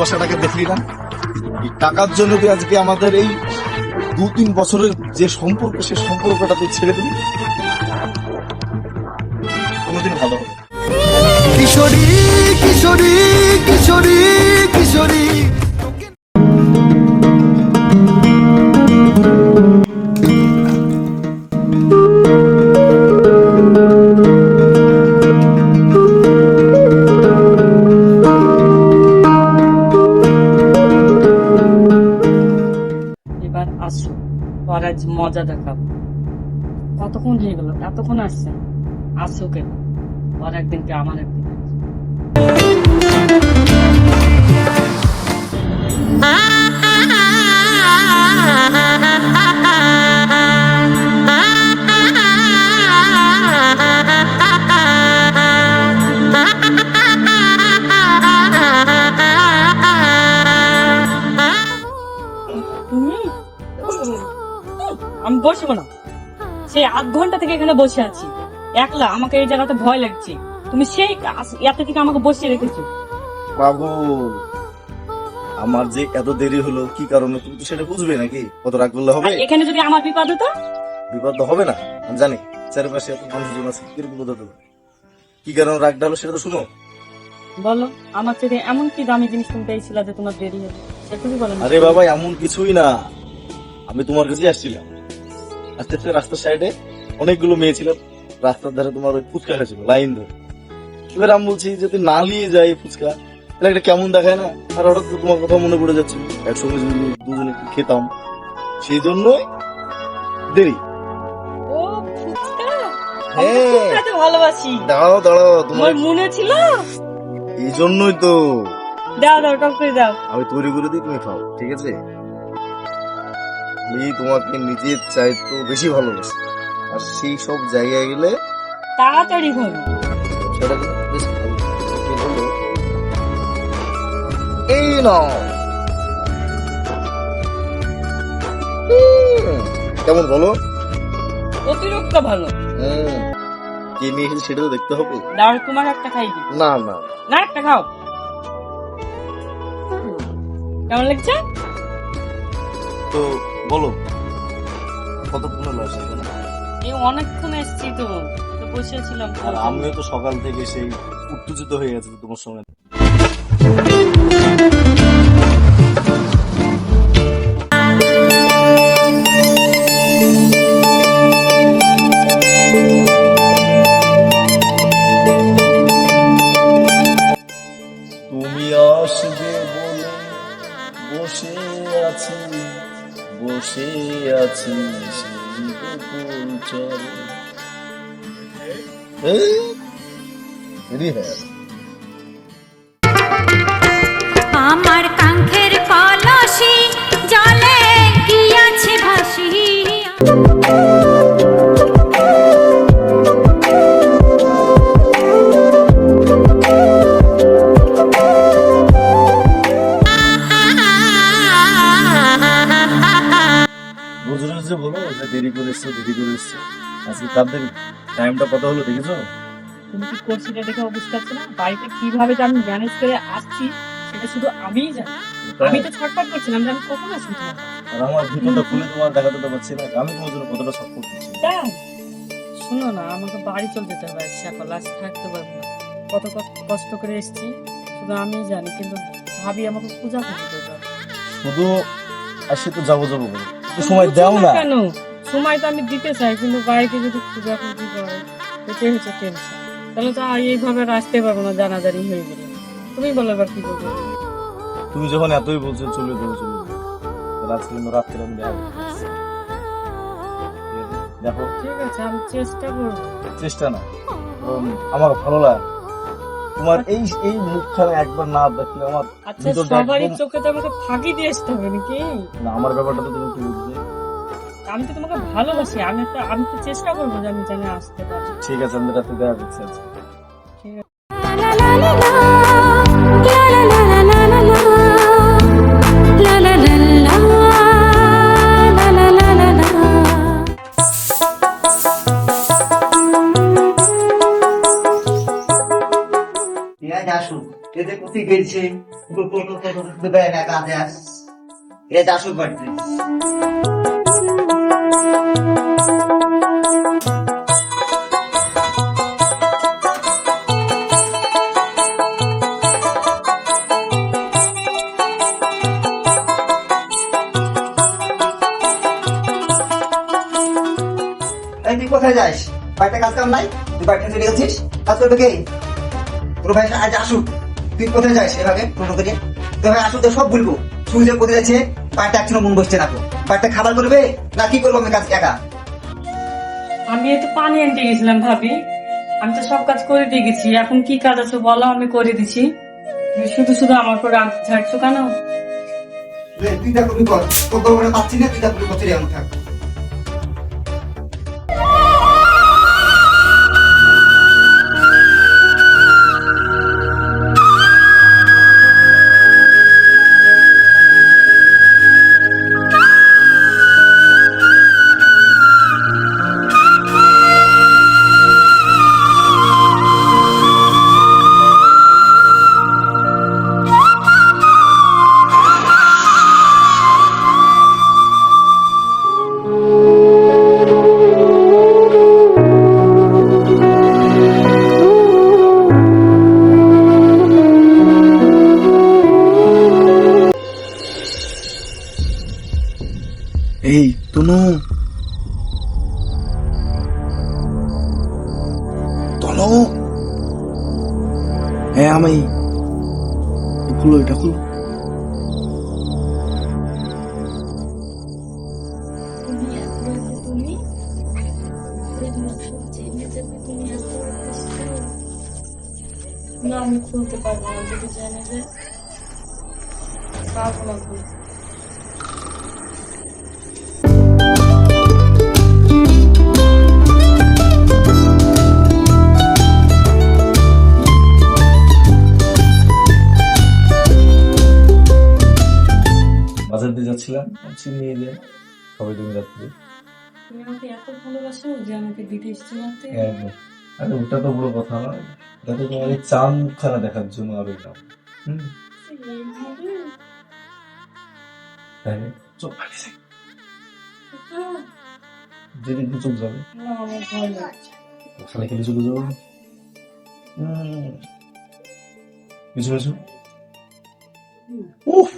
ভালোবাসাটাকে দেখলি না? টাকার জন্য তুই আজকে আমাদের এই দু তিন বছরের যে সম্পর্ক, সে সম্পর্কটা তুই ছেড়ে দিবি কোনোদিন ভালো হবে কিশোরী কিশোরী কিশোরী কিশোরী। এতক্ষণ আসছে? আসছে কেন? ওর একদিন কে? আমার একদিন আমি বসবো না। আধ ঘণ্টা থেকে এখানে বসে আছি। একলা আমাকে এই জায়গাতে ভয় লাগছে। তুমি সেই এত থেকে আমাকে বসিয়ে রেখেছো। পাগল আমার যে এত দেরি হলো কি কারণে? তুমি তো সেটা বুঝবে নাকি? কত রাগ করলে হবে? এখানে যদি আমার বিপদ হতো? বিপদ তো হবে না আমি জানি। চারিপাশে এত মানুষজন আছে কি বিপদ হতে পারে কি কারণে রাগটা হলো সেটা তো শুনো। বলো আমার থেকে এমন কি দামি জিনিস তুমি পেয়েছিল যে তোমার দেরি হলো? সেটুকু বলো আরে বাবা এমন কিছুই না। আমি তোমার কাছে আসছিলাম। আস্তে আস্তে রাস্তার সাইডে অনেকগুলো মেয়ে ছিল রাস্তার ধারে তোমার ওই ফুচকা খাচ্ছিল লাইন ধরে। এবার আমি বলছি যদি না নিয়ে যাই ফুচকা তাহলে একটা কেমন দেখায় না? আর হঠাৎ তোমার কথা মনে পড়ে যাচ্ছে একসঙ্গে যদি দুজনে খেতাম। সেই জন্যই দেরি। হ্যাঁ। ভালোবাসি। দাঁড়াও দাঁড়াও তোমার তোমার মনে ছিল? এই জন্যই তো। দাও দাও টক করে দাও। আমি তৈরি করে দিই তুমি খাও ঠিক আছে? আমি তোমাকে নিজের চাইতো বেশি ভালোবাসি। আর সেই সব জায়গায় গেলে তাড়াতাড়ি করো সেটা কিন্তু বেশ ভালো কি বলল এই নাও। কেমন বলো অতিরিক্ত ভালো। হুম কে নিয়ে এসেছে সেটা তো দেখতে হবে। দাও তোমার একটা খাই দি না না না। একটা খাও। কেমন লাগছে? তো বলো কতক্ষণ হলো আসা এখানে? এই অনেকক্ষণ এসছি তো তো বসেছিলাম আর আমিও তো সকাল থেকে সেই উত্তেজিত হয়ে গেছে তোমার সঙ্গে। তুমি বসে আছি বসে আছি আমার তাদের টাইমটা কত হলো দেখেছ? তুমি কি করছি এটা দেখে বুঝতে পারছ না? বাড়িতে কীভাবে যে আমি ম্যানেজ করে আসছি সেটা শুধু আমিই জানি। আমি তো ছটফট করছিলাম যে আমি কখন আসব আর আমার ভিতরটা খুলে তোমার দেখাতে তো পারছি না। আমি তোমার জন্য কতটা সাপোর্ট করছি? শোনো না আমাকে বাড়ি চলতে যেতে হবে সকাল আজ থাকতে পারব না। কত কষ্ট করে এসেছি শুধু আমিই জানি কিন্তু ভাবি আমাকে পূজা করতে শুধু আসে তো যাব যাব সময় দাও না। কেন? সময় তো আমি দিতে চাই কিন্তু বাড়িতে যদি পূজা করতে করে এটাই হচ্ছে টেনশন তাহলে তো আর এইভাবে আসতে পারব না জানাজানি হয়ে গেলে। তুমি বলো এবার কি করব? তুমি যখন এতই বলছো চলে যাব চলে কিন্তু রাত্রে আমি দেখা। ঠিক আছে? আমি চেষ্টা করব। চেষ্টা না আমার ভালো লাগে। তোমার এই এই মুখখানে একবার না দেখলে আমার আচ্ছা সবারই চোখে তো আমাকে ফাঁকি দিয়ে আসতে হবে নাকি? না আমার ব্যাপারটা তো তুমি একটু বুঝবে। আমি তো তোমাকে ভালোবাসি আমি তো আমি তো চেষ্টা করব যে আমি যেন আসতে পারি। ঠিক আছে আমি রাতে দেখা দিচ্ছি। ঠিক কোথায় দেয় না কাজে আস এটা আসুক বাড়িতে। বাড়িতে কাজ কাম নাই তুই বাড়িতে চলে গেছিস কাজ করবে কে? তোর ভাই আজ আসুক। তুই কোথায় যাস এভাবে? টোটো থেকে তোর ভাই আসুক তো সব বলব তুই কোথায় যাচ্ছে বাড়িতে একজনও মন বসছে না তো। বাড়িতে খাবার করবে? না কি করব আমি কাজ একা? আমি একটু পানি আনতে গেছিলাম ভাবি। আমি তো সব কাজ করে দিয়ে গেছি। এখন কি কাজ আছে বলো আমি করে দিছি। শুধু শুধু আমার করে আনতে ছাড়ছো কেন? রে, তুই যা করবি কর। তোর তো পাচ্ছি না তুই করবি করতে আমার থাক। না আমি খুলতে পারব না যদি জানে যে পারব না খুলতে। বাজার দিয়ে যাচ্ছিলাম বলছি নিয়ে যে সবাই তুমি যাচ্ছি তুমি আমাকে এত ভালোবাসো যে আমাকে দিতে এসছো মাত্র আরে, ওটা তো বড় কথা। নয় এটা তো তোমার চান মুখখানা দেখার জন্য আর এটা হুম? তাই না? চোখ যেদিন চোখ যাবে। না ওখানে খেলে চলে যাব। কিছু কিছু উফ!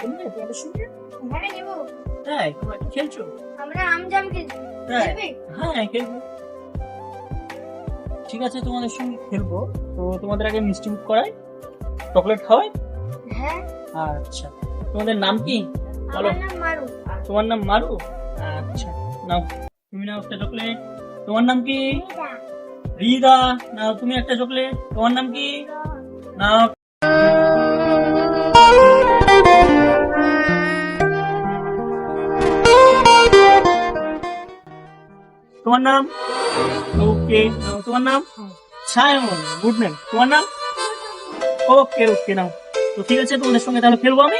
হ্যাঁ নেব। তাই? তোমরা কি খেলছো? আমরা আমজাম খেলছি। খেলবে? হ্যাঁ খেলব। ঠিক আছে তোমাদের সঙ্গে খেলব। তো তোমাদের আগে মিষ্টি মুখ করাই চকলেট খাওয়াই। হ্যাঁ। আচ্ছা। তোমাদের নাম কি? বলো। মারু। তোমার নাম মারু? আচ্ছা। নাও তুমি নাও একটা চকলেট। তোমার নাম কি? রিদা। নাও তুমি একটা চকলেট। তোমার নাম কি? নাও। তোমার নাম? ওকে তোমার নাম? সায়ন গুড নেম তোমার নাম? ওকে ওকে নাও। তো ঠিক আছে তোমাদের সঙ্গে তাহলে খেলব আমি?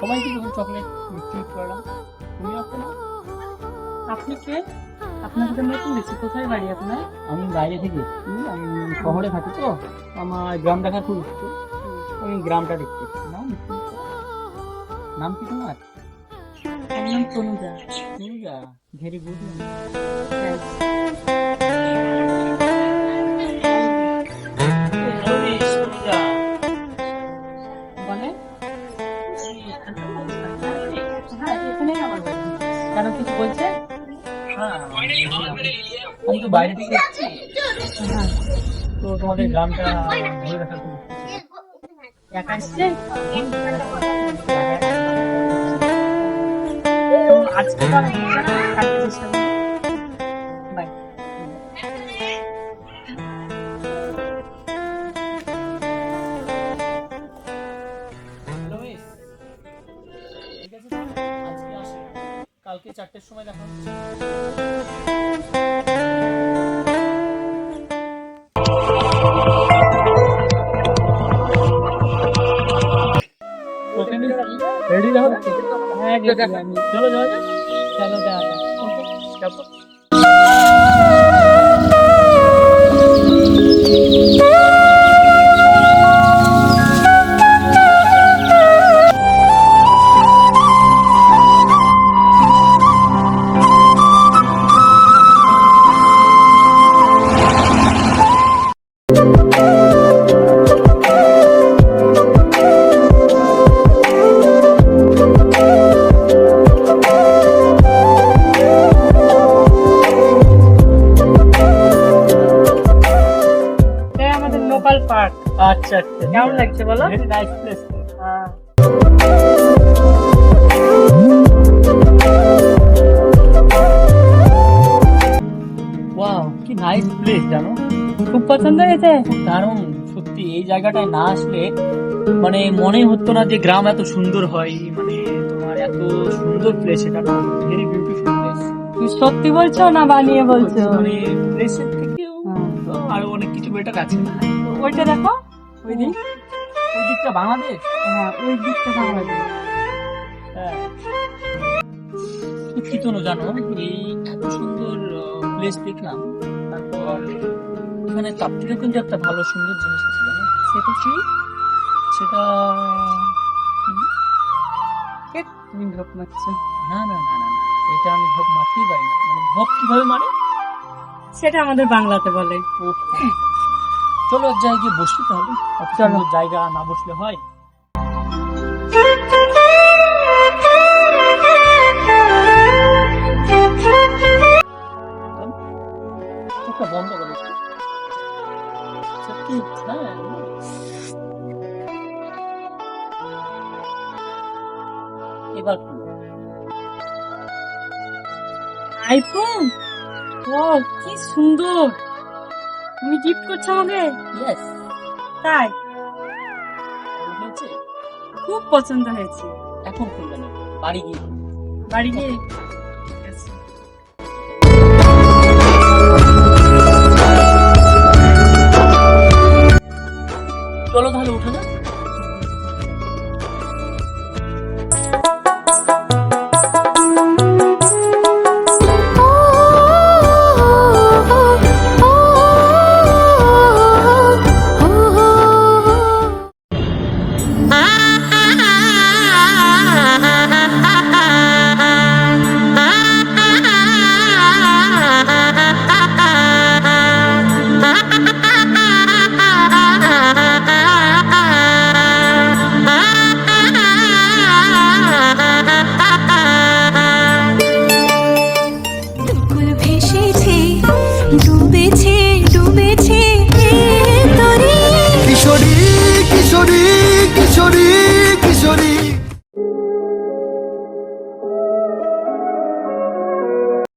সবাইকে যখন চকলেট মিষ্টি করলাম তুমি নাও। আপনি কে? আপনাকে তো নতুন দেখছি কোথায় বাড়ি আপনার? আমি বাইরে থেকে আমি শহরে থাকি তো। আমার গ্রাম দেখার খুব ইচ্ছে আমি গ্রামটা দেখতে করো। নাম কি তোমার? আমার নাম তনুজা তুমিজা ভেরি গুড এখানেই আমার বাড়ি কেন কিছু বলছে আমি তো বাইরে থেকে তো তোমাদের গ্রামটা ঘুরে ইচ্ছে। একা এসছে আজকে তো না কালকে চেষ্টা করব কালকে চারটের সময় দেখা রেডি হ্যাঁ আমি চলো যাক চলো যাওয়া যাক নাইস প্লেস জানো? খুব পছন্দ হয়েছে। দারুণ সত্যি এই জায়গাটায় না আসলে মানে মনে হতো না যে গ্রাম এত সুন্দর হয় মানে তোমার এত সুন্দর প্লেস এটা ভেরি বিউটিফুল প্লেস তুমি সত্যি বলছো না বানিয়ে বলছো? মানে প্লেসের থেকেও হ্যাঁ। আরও অনেক কিছু বেটার আছে। ওইটা দেখো ওই দিক। ওই দিকটা বাংলাদেশ? হ্যাঁ ওই দিকটা বাংলাদেশ। হ্যাঁ। দুঃখিত জানো এই এত সুন্দর প্লেস দেখলাম। এখানে তার থেকে কিন্তু একটা ভালো সুন্দর জিনিস আছে জানো? সেটা কি? সেটা ঢোক মারছো। না না না না না এটা আমি ভোগ মারতেই পারি না। মানে ভোগ কীভাবে মারে? সেটা আমাদের বাংলাতে বলে। চলো এক জায়গায় বসতে তাহলে। অত চলো। জায়গা না বসলে হয়। চোখটা বন্ধ করো সত্যি হ্যাঁ এবার আইফোন? ও কি সুন্দর। তুমি গিফট করছ আমাকে? Yes, তাই? খুব পছন্দ হয়েছে। এখন খুলবে না বাড়ি গিয়ে। বাড়ি গিয়ে চলো তাহলে উঠে না।